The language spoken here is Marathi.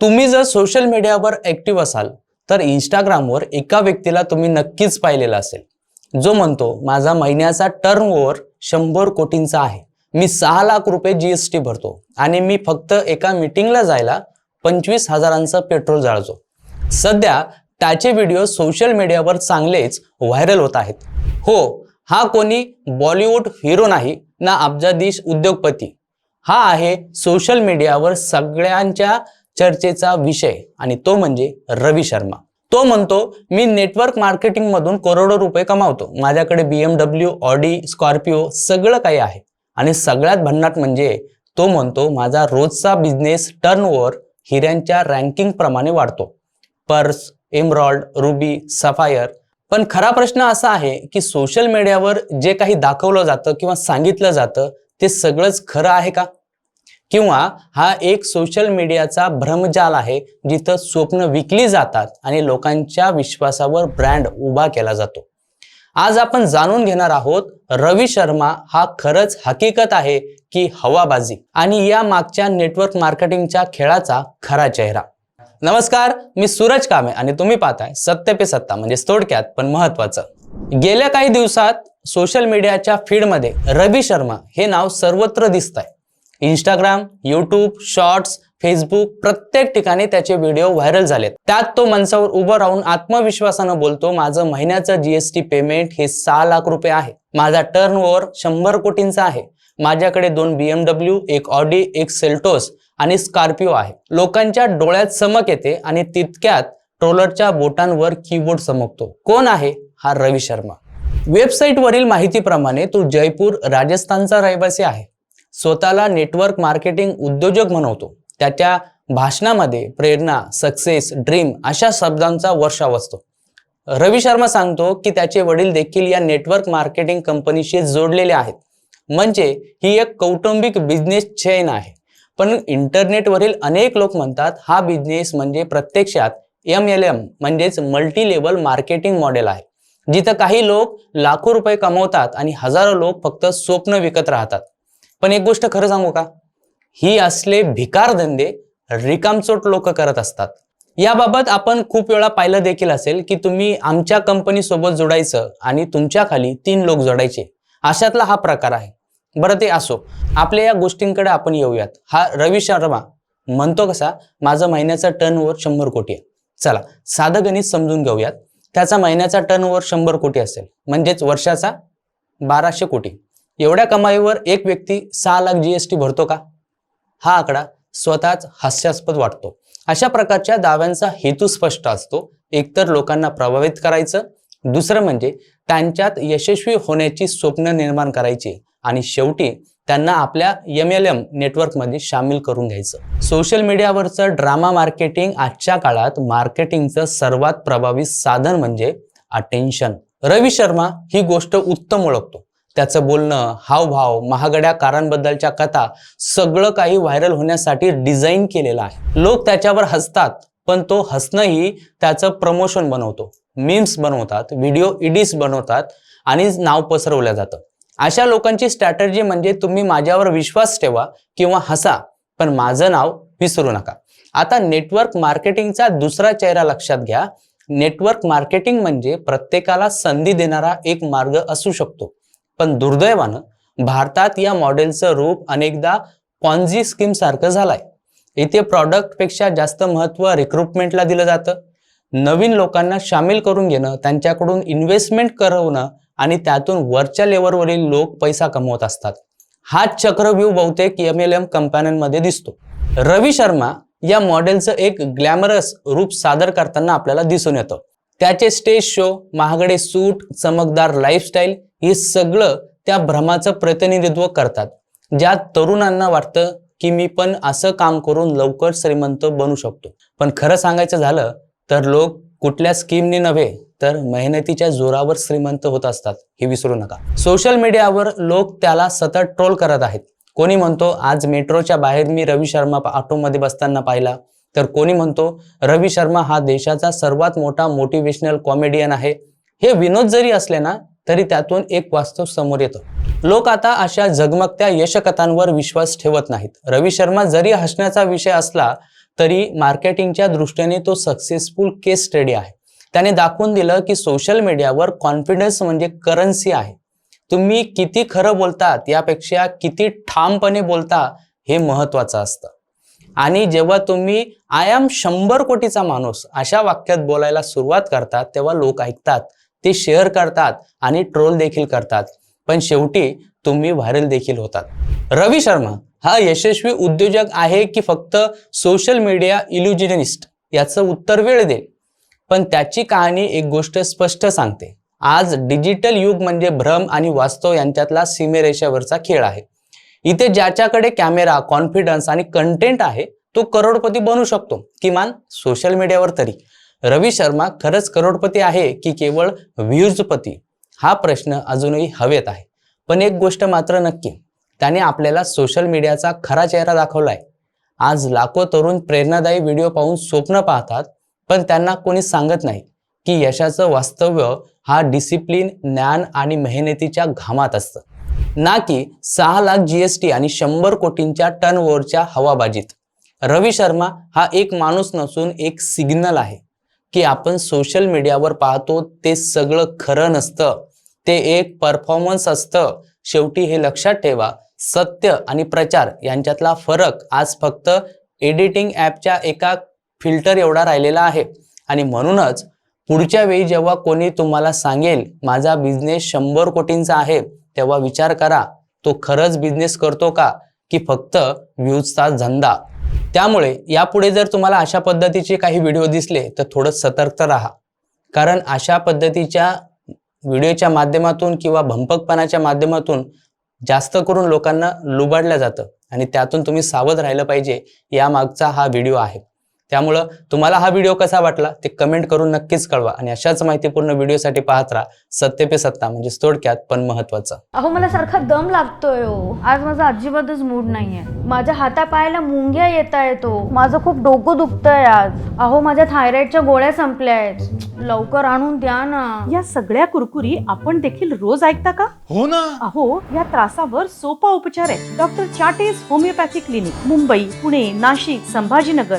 तुम्ही जर सोशल मीडियावर ऍक्टिव्ह असाल तर इंस्टाग्रामवर एका व्यक्तीला तुम्ही नक्कीच पाहिलेला असेल. जो म्हणतो माझा महिन्याचा टर्न ओव्हर शंभर कोटींचा आहे. मी सहा लाख रुपये जीएसटी भरतो आणि मी फक्त एका मीटिंगला जायला पंचवीस हजारांचं पेट्रोल जाळतो. सध्या त्याचे व्हिडिओ सोशल मीडियावर चांगलेच व्हायरल होत आहेत. हो हा कोणी बॉलिवूड हिरो नाही ना अब्जाधीश उद्योगपती. हा आहे सोशल मीडियावर सगळ्यांच्या चर्चेचा विषय आणि तो म्हणजे रवी शर्मा. तो म्हणतो मी नेटवर्क मार्केटिंग मधून करोडो रुपये कमावतो. माझ्याकडे बीएमडब्ल्यू ऑडी स्कॉर्पिओ सगळं काही आहे. आणि सगळ्यात भन्नाट म्हणजे तो म्हणतो माझा रोजचा बिझनेस टर्न ओव्हर हिऱ्यांच्या रँकिंग प्रमाणे वाढतो. Pearls emerald ruby sapphire. पण खरा प्रश्न असा आहे की सोशल मीडियावर जे काही दाखवलं जातं किंवा सांगितलं जातं ते सगळंच खरं आहे का? किंवा हा एक सोशल मीडियाचा भ्रमजाल आहे जिथं स्वप्न विकली जातात आणि लोकांच्या विश्वासावर ब्रँड उभा केला जातो. आज आपण जाणून घेणार आहोत रवी शर्मा हा खरंच हकीकत आहे की हवाबाजी आणि या मागच्या नेटवर्क मार्केटिंगच्या खेळाचा खरा चेहरा. नमस्कार मी सूरज कामे आणि तुम्ही पाहताय सत्य पे सत्ता म्हणजे थोडक्यात पण महत्वाचं. गेल्या काही दिवसात सोशल मीडियाच्या फीडमध्ये रवी शर्मा हे नाव सर्वत्र दिसत आहे इंस्टाग्राम युट्यूब शॉर्ट्स फेसबुक प्रत्येक ठिकाणी त्याचे व्हिडिओ व्हायरल झालेत. त्यात तो मनसावर उभं राहून आत्मविश्वासानं बोलतो माझं महिन्याचं जीएसटी पेमेंट हे सहा लाख रुपये आहे. माझा टर्न ओव्हर शंभर कोटींचा आहे. माझ्याकडे दोन बीएमडब्ल्यू एक ऑडी एक सेल्टोस आणि स्कॉर्पिओ आहे. लोकांच्या डोळ्यात चमक येते आणि तितक्यात ट्रोलरच्या बोटांवर कीबोर्ड चमकतो. कोण आहे? हा रवी शर्मा. वेबसाईटवरील माहितीप्रमाणे तो जयपूर राजस्थानचा रहिवासी आहे. स्वतःला नेटवर्क मार्केटिंग उद्योजक म्हणवतो त्याच्या भाषणामध्ये प्रेरणा सक्सेस ड्रीम अशा शब्दांचा वर्षाव असतो. रवी शर्मा सांगतो की त्याचे वडील देखील या नेटवर्क मार्केटिंग कंपनीशी जोडलेले आहेत. म्हणजे ही एक कौटुंबिक बिझनेस चेन आहे. पण इंटरनेटवरील अनेक लोक म्हणतात हा बिझनेस म्हणजे प्रत्यक्षात एम एल एम म्हणजेच मल्टी लेवल मार्केटिंग मॉडेल आहे. जिथं काही लोक लाखो रुपये कमवतात आणि हजारो लोक फक्त स्वप्न विकत राहतात. पण एक गोष्ट खरं सांगू का? ही असले भिकार धंदे रिकामचोट लोक करत असतात. याबाबत आपण खूप वेळा पाहिलं देखील असेल की तुम्ही आमच्या कंपनी सोबत जोडायचं आणि तुमच्या खाली तीन लोक जोडायचे. अशातला हा प्रकार आहे. बरं ते असो. आपल्या या गोष्टींकडे आपण येऊयात. हा रवी शर्मा म्हणतो कसा माझं महिन्याचा टर्न ओव्हर शंभर कोटी आहे. चला साधं गणित समजून घेऊयात. त्याचा महिन्याचा टर्न ओव्हर शंभर कोटी असेल. म्हणजेच वर्षाचा बाराशे कोटी. एवढ्या कमाईवर एक व्यक्ती सहा लाख जीएसटी भरतो का? हा आकडा स्वतःच हास्यास्पद वाटतो. अशा प्रकारच्या दाव्यांचा हेतू स्पष्ट असतो. एकतर लोकांना प्रभावित करायचं दुसरं म्हणजे त्यांच्यात यशस्वी होण्याची स्वप्न निर्माण करायची आणि शेवटी त्यांना आपल्या एम एल एम नेटवर्कमध्ये सामील करून घ्यायचं. सोशल मीडियावरचं ड्रामा मार्केटिंग आजच्या काळात मार्केटिंगचं सर्वात प्रभावी साधन म्हणजे अटेन्शन रवी शर्मा ही गोष्ट उत्तम ओळखतो. त्याचं बोलणं हावभाव महागड्या कारांबद्दलच्या कथा सगळं काही व्हायरल होण्यासाठी डिझाईन केलेलं आहे. लोक त्याच्यावर हसतात पण तो हसणंही त्याचं प्रमोशन बनवतो. मीम्स बनवतात व्हिडिओ इडीस बनवतात आणि नाव पसरवलं जातं. अशा लोकांची स्ट्रॅटर्जी म्हणजे तुम्ही माझ्यावर विश्वास ठेवा किंवा हसा पण माझं नाव विसरू नका. आता नेटवर्क मार्केटिंगचा दुसरा चेहरा लक्षात घ्या. नेटवर्क मार्केटिंग म्हणजे प्रत्येकाला संधी देणारा एक मार्ग असू शकतो. पण दुर्दैवानं भारतात या मॉडेलचं रूप अनेकदा पॉन्झी स्कीम सारखं झालंय. इथे प्रॉडक्टपेक्षा जास्त महत्त्व रिक्रुटमेंटला दिलं जातं. नवीन लोकांना सामील करून घेणं त्यांच्याकडून इन्व्हेस्टमेंट करवणं आणि त्यातून वरच्या लेवलवरील लोक पैसा कमवत असतात. हा चक्रव्यूह बहुतेक एम एल एम कंपन्यांमध्ये दिसतो. रवी शर्मा या मॉडेलचं एक ग्लॅमरस रूप सादर करताना आपल्याला दिसून येतं. त्याचे स्टेज शो महागडे सूट चमकदार लाईफस्टाईल हे सगळं त्या भ्रमाचं प्रतिनिधित्व करतात. ज्यात तरुणांना वाटतं की मी पण असं काम करून लवकर श्रीमंत बनू शकतो. पण खरं सांगायचं झालं तर लोक कुठल्या स्कीमने नव्हे तर मेहनतीच्या जोरावर श्रीमंत होत असतात हे विसरू नका. सोशल मीडियावर लोक त्याला सतत ट्रोल करत आहेत. कोणी म्हणतो आज मेट्रोच्या बाहेर मी रवी शर्मा ऑटोमध्ये बसताना पाहिला. तर कोणी म्हणतो रवी शर्मा हा देशाचा सर्वात मोठा मोटिवेशनल कॉमेडियन आहे. हे विनोद जरी असले ना तरी त्यातून एक वास्तव समोर येतं. लोक आता अशा जगमगत्या यशकथांवर विश्वास ठेवत नाहीत. रवी शर्मा जरी हसण्याचा विषय असला तरी मार्केटिंगच्या दृष्टीने तो सक्सेसफुल केस स्टडी आहे. त्याने दाखवून दिलं की सोशल मीडियावर कॉन्फिडन्स म्हणजे करन्सी आहे. तुम्ही किती खरं बोलतात यापेक्षा किती ठामपणे बोलता हे महत्वाचं असतं. आणि जेव्हा तुम्ही आय एम शंभर कोटीचा माणूस अशा वाक्यात बोलायला सुरुवात करतात तेव्हा लोक ऐकतात ते शेअर करतात आणि ट्रोल देखील करतात. पण शेवटी तुम्ही व्हायरल देखील होतात. रवी शर्मा हा यशस्वी उद्योजक आहे की फक्त सोशल मीडिया इल्युजनिस्ट याचं उत्तर वेळ देईल. पण त्याची कहाणी एक गोष्ट स्पष्ट सांगते. आज डिजिटल युग म्हणजे भ्रम आणि वास्तव यांच्यातला सीमेरेषेवरचा खेळ आहे. इथे ज्याच्याकडे कॅमेरा कॉन्फिडन्स आणि कंटेंट आहे तो करोडपती बनू शकतो. किमान सोशल मीडियावर तरी. रवी शर्मा खरंच करोडपती आहे की केवळ व्ह्यूजपती हा प्रश्न अजूनही हवेत आहे. पण एक गोष्ट मात्र नक्की त्याने आपल्याला सोशल मीडियाचा खरा चेहरा दाखवलाय. आज लाखो तरुण प्रेरणादायी व्हिडिओ पाहून स्वप्न पाहतात पण त्यांना कोणी सांगत नाही की यशाचं वास्तव्य हा डिसिप्लिन ज्ञान आणि मेहनतीच्या घामात असतं. ना की सहा लाख जीएसटी आणि शंभर कोटींच्या टर्नओव्हरच्या हवाबाजीत. रवी शर्मा हा एक माणूस नसून एक सिग्नल आहे. की आपण सोशल मीडियावर पाहतो ते सगळं खरं नसतं. ते एक परफॉर्मन्स असतं. शेवटी हे लक्षात ठेवा सत्य आणि प्रचार यांच्यातला फरक आज फक्त एडिटिंग ॲपच्या एका फिल्टर एवढा राहिलेला आहे. आणि म्हणूनच पुढच्या वेळी जेव्हा कोणी तुम्हाला सांगेल माझा बिझनेस शंभर कोटींचा आहे तेव्हा विचार करा तो खरंच बिझनेस करतो का? की फक्त व्ह्यूजचा धंदा. त्यामुळे यापुढे जर तुम्हाला अशा पद्धतीचे काही व्हिडिओ दिसले तर थोडं सतर्क राहा. कारण अशा पद्धतीच्या व्हिडिओच्या माध्यमातून किंवा भंपकपणाच्या माध्यमातून जास्त करून लोकांना लुबाडलं जातं. आणि त्यातून तुम्ही सावध राहिलं पाहिजे यामागचा हा व्हिडिओ आहे. त्यामुळं तुम्हाला हा व्हिडिओ कसा वाटला ते कमेंट करून नक्कीच कळवा आणि अशाच माहितीपूर्ण व्हिडिओसाठी पाहत राहा सत्य पे सत्ता म्हणजे थोडक्यात पण महत्वाचं. अहो मला सारखा दम लागतोय हो. आज माझा अजिबातच मूड नाहीये. माझ्या हातापायाला मुंग्या येत आहेत हो माझं खूप डोकं दुखतंय आज. अहो माझ्या थायरॉइडच्या गोळ्या संपल्या आहेत लवकर आणून द्या ना. या सगळ्या कुरकुरी आपण देखील रोज ऐकता का? हो ना. अहो या त्रासावर सोपा उपचार आहे. डॉक्टर चाटेज होमिओपॅथी क्लिनिक मुंबई पुणे नाशिक संभाजीनगर.